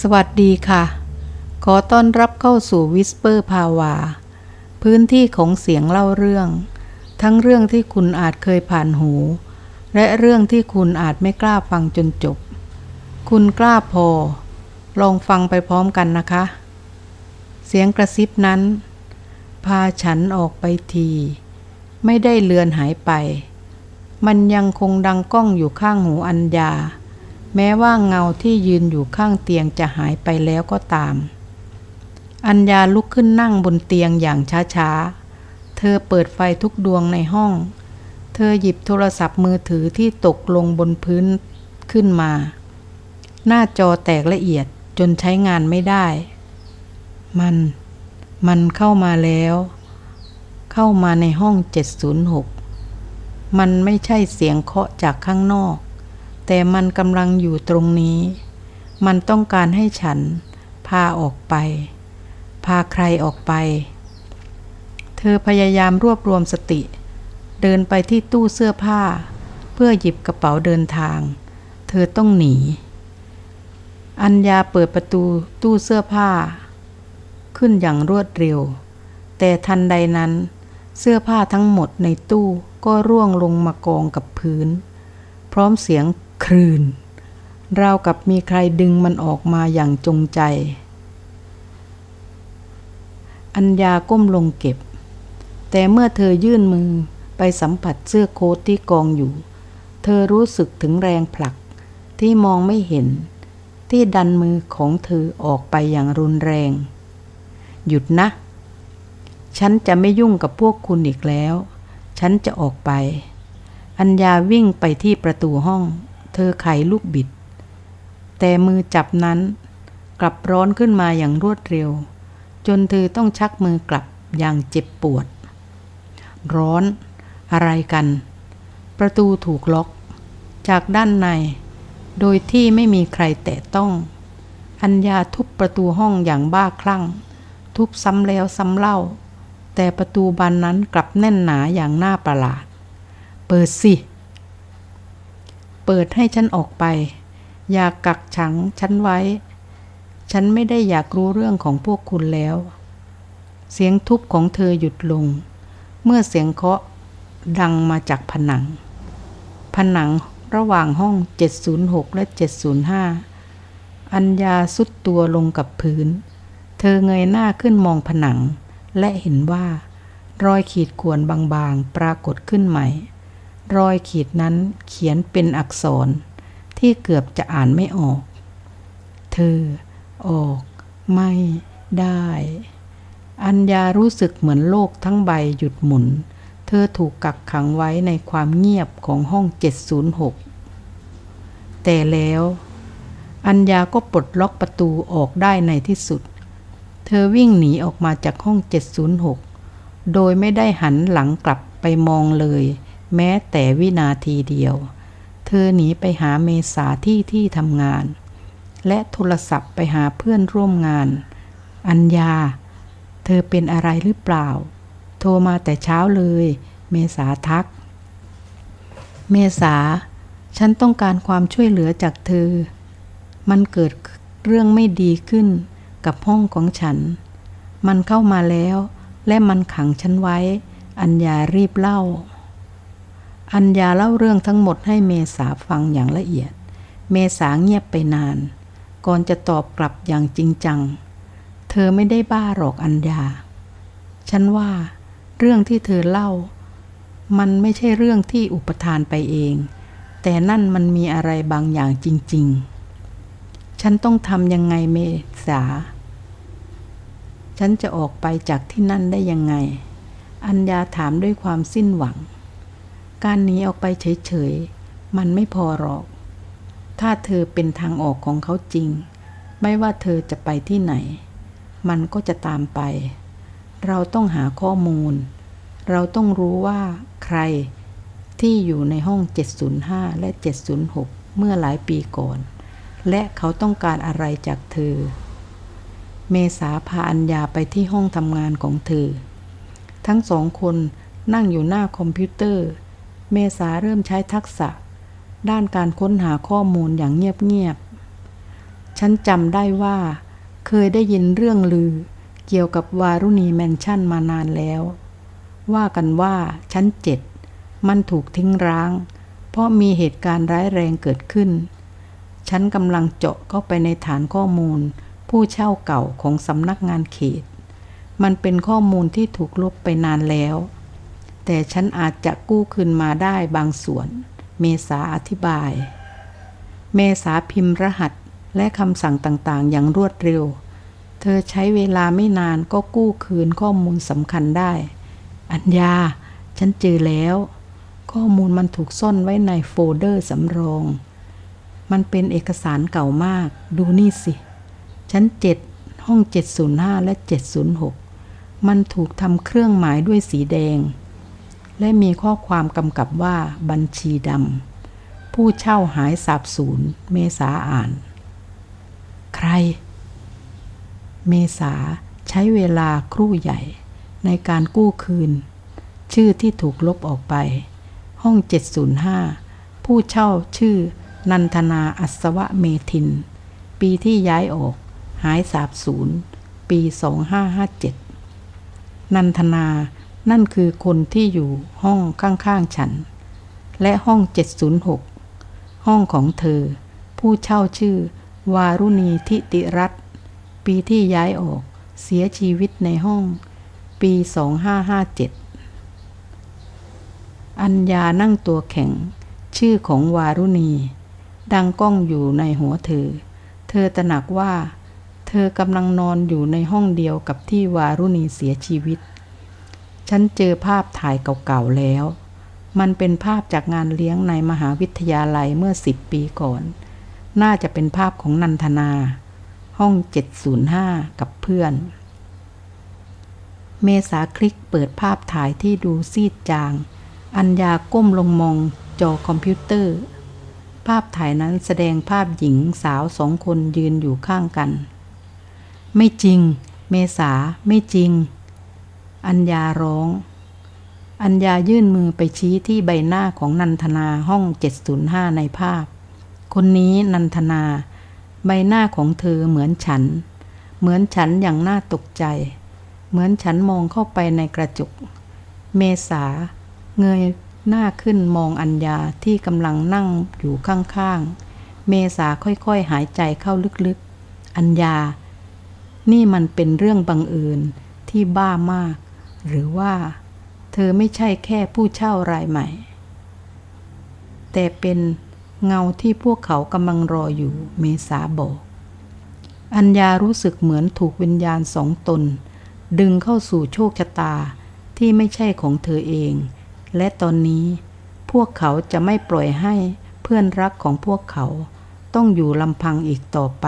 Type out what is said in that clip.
สวัสดีค่ะ ขอต้อนรับเข้าสู่วิสเปอร์พาวา พื้นที่ของเสียงเล่าเรื่อง ทั้งเรื่องที่คุณอาจเคยผ่านหู และเรื่องที่คุณอาจไม่กล้าฟังจนจบ คุณกล้าพอ ลองฟังไปพร้อมกันนะคะ เสียงกระซิบนั้น พาฉันออกไปที ไม่ได้เลือนหายไป มันยังคงดังก้องอยู่ข้างหูอัญญา แม้ว่าเงาที่ยืนอยู่ข้างเตียงจะหายไปแล้วก็ตาม อัญญาลุกขึ้นนั่งบนเตียงอย่างช้าๆ เธอเปิดไฟทุกดวงในห้อง เธอหยิบโทรศัพท์มือถือที่ตกลงบนพื้นขึ้นมา หน้าจอแตกละเอียดจนใช้งานไม่ได้ มัน มันเข้ามาแล้ว เข้ามาในห้อง 706 มันไม่ใช่เสียงเคาะจากข้างนอก แต่มันกำลังอยู่ตรงนี้ มันต้องการให้ฉัน พาออกไป พาใครออกไป เธอพยายามรวบรวมสติ เดินไปที่ตู้เสื้อผ้า เพื่อหยิบกระเป๋าเดินทาง เธอต้องหนี อัญญาเปิดประตูตู้เสื้อผ้า ขึ้นอย่างรวดเร็ว แต่ทันใดนั้น เสื้อผ้าทั้งหมดในตู้ก็ร่วงลงมากองกับพื้น พร้อมเสียง ครืนราวกับมีใครดึงมันออกมาอย่างจงใจ อัญญาก้มลงเก็บ แต่เมื่อเธอยื่นมือไปสัมผัสเสื้อโค้ทที่กองอยู่ เธอรู้สึกถึงแรงผลักที่มองไม่เห็น ที่ดันมือของเธอออกไปอย่างรุนแรง หยุดนะ ฉันจะไม่ยุ่งกับพวกคุณอีกแล้ว ฉันจะออกไป อัญญาวิ่งไปที่ประตูห้อง เธอไขลูกบิด แต่มือจับนั้น กลับร้อนขึ้นมาอย่างรวดเร็ว จนเธอต้องชักมือกลับอย่างเจ็บปวด ร้อนอะไรกัน ประตูถูกล็อก จากด้านใน โดยที่ไม่มีใครแตะต้อง อัญญาทุบประตูห้องอย่างบ้าคลั่ง ทุบซ้ำแล้วซ้ำเล่า แต่ประตูบานนั้นกลับแน่นหนาอย่างน่าประหลาด เปิดสิ เปิดให้ฉันออกไป อย่ากกักขังฉันไว้ ฉันไม่ได้อยากรู้เรื่องของพวกคุณแล้ว เสียงทุบของเธอหยุดลง เมื่อเสียงเคาะดังมาจากผนัง ผนังระหว่างห้อง 706 และ 705 อัญญาสุดตัวลงกับพื้น เธอเงยหน้าขึ้นมองผนัง และเห็นว่า รอยขีดข่วนบางๆ ปรากฏขึ้นใหม่ รอยขีดนั้นเขียนเป็นอักษรที่เกือบจะอ่านไม่ออก เธอ ออก ไม่ได้ อัญญารู้สึกเหมือนโลกทั้งใบหยุดหมุน เธอถูกกักขังไว้ในความเงียบของห้อง 706 แต่แล้ว อัญญาก็ปลดล็อกประตูออกได้ในที่สุด เธอวิ่งหนีออกมาจากห้อง 706 โดยไม่ได้หันหลังกลับไปมองเลย แม้แต่วินาทีเดียว เธอหนีไปหาเมษาที่ที่ทำงาน และโทรศัพท์ไปหาเพื่อนร่วมงาน อัญญา เธอเป็นอะไรหรือเปล่า โทรมาแต่เช้าเลย เมษาทัก เมษา ฉันต้องการความช่วยเหลือจากเธอ มันเกิดเรื่องไม่ดีขึ้นกับห้องของฉัน มันเข้ามาแล้ว และมันขังฉันไว้ อัญญารีบเล่า อัญญาเล่าเรื่องทั้งหมดให้เมษาฟังอย่างละเอียด เมษาเงียบไปนาน ก่อนจะตอบกลับอย่างจริงจัง เธอไม่ได้บ้าหรอกอัญญา ฉันว่า เรื่องที่เธอเล่า มันไม่ใช่เรื่องที่อุปทานไปเอง แต่นั่นมันมีอะไรบางอย่างจริง ๆ ฉันต้องทำยังไงเมษา ฉันจะออกไปจากที่นั่นได้ยังไง อัญญาถามด้วยความสิ้นหวัง การหนีออกไปเฉยๆ มันไม่พอหรอก ถ้าเธอเป็นทางออกของเขาจริง ไม่ว่าเธอจะไปที่ไหน มันก็จะตามไป เราต้องหาข้อมูล เราต้องรู้ว่าใครที่อยู่ในห้อง 705 และ 706 เมื่อหลายปีก่อน และเขาต้องการอะไรจากเธอ เมษาพาอัญญาไปที่ห้องทำงานของเธอ ทั้งสองคนนั่งอยู่หน้าคอมพิวเตอร์ เมษาเริ่มใช้ทักษะ ด้านการค้นหาข้อมูลอย่างเงียบๆ ฉันจำได้ว่า เคยได้ยินเรื่องลือ เกี่ยวกับวารุณีแมนชั่นมานานแล้ว ว่ากันว่าชั้นเจ็ดมันถูกทิ้งร้าง เพราะมีเหตุการณ์ร้ายแรงเกิดขึ้น ฉันกำลังเจาะเข้าไปในฐานข้อมูล ผู้เช่าเก่าของสำนักงานเขต มันเป็นข้อมูลที่ถูกลบไปนานแล้ว แต่ฉันอาจจะกู้คืนมาได้บางส่วน เมษาอธิบาย เมษาพิมพ์รหัสและคำสั่งต่างๆ อย่างรวดเร็ว เธอใช้เวลาไม่นานก็กู้คืนข้อมูลสำคัญได้ อัญญา ฉันเจอแล้ว ข้อมูลมันถูกซ่อนไว้ในโฟลเดอร์สำรอง มันเป็นเอกสารเก่ามาก ดูนี่สิ ชั้น 7 ห้อง 705 และ 706 มันถูกทำเครื่องหมายด้วยสีแดง และมีข้อความกำกับว่าบัญชีดำผู้เช่าหายสาบสูญเมษาอ่าน ใคร เมษาใช้เวลาครู่ใหญ่ในการกู้คืน ชื่อที่ถูกลบออกไป ห้อง 705 ผู้เช่าชื่อ นันทนาอัศวะเมทิน ปีที่ย้ายออก หายสาบสูญปี 2557 นันทนา นั่นคือคนที่อยู่ห้องข้างๆฉัน และห้อง 706 ห้องของเธอ ผู้เช่าชื่อ วารุณีทิติรัตปีที่ย้ายออกเสียชีวิตในห้อง ปี 2557 อัญญานั่งตัวแข็ง ชื่อของวารุณี ดังก้องอยู่ในหัวเธอ เธอตระหนักว่า เธอกำลังนอนอยู่ในห้องเดียวกับที่วารุณีเสียชีวิต ฉันเจอภาพถ่ายเก่าๆแล้ว มันเป็นภาพจากงานเลี้ยงในมหาวิทยาลัยเมื่อสิบปีก่อน น่าจะเป็นภาพของนันทนา ห้อง 705 กับเพื่อน เมษาคลิกเปิดภาพถ่ายที่ดูซีดจาง อัญญาก้มลงมองจอคอมพิวเตอร์ ภาพถ่ายนั้นแสดงภาพหญิงสาวสองคนยืนอยู่ข้างกัน ไม่จริง เมษาไม่จริง อัญญาร้อง อัญญายื่นมือไปชี้ที่ใบหน้าของนันทนาห้อง 705 ในภาพ คนนี้นันทนา ใบหน้าของเธอเหมือนฉัน เหมือนฉันอย่างน่าตกใจ เหมือนฉันมองเข้าไปในกระจก เมษา เงยหน้าขึ้นมองอัญญาที่กำลังนั่งอยู่ข้างๆ เมษาค่อยๆ หายใจเข้าลึกๆ อัญญา นี่มันเป็นเรื่องบังเอิญที่บ้ามาก หรือว่า เธอไม่ใช่แค่ผู้เช่ารายใหม่ แต่เป็นเงาที่พวกเขากำลังรออยู่เมษาบอก อัญญารู้สึกเหมือนถูกวิญญาณสองตน ดึงเข้าสู่โชคชะตาที่ไม่ใช่ของเธอเอง และตอนนี้พวกเขาจะไม่ปล่อยให้เพื่อนรักของพวกเขาต้องอยู่ลำพังอีกต่อไป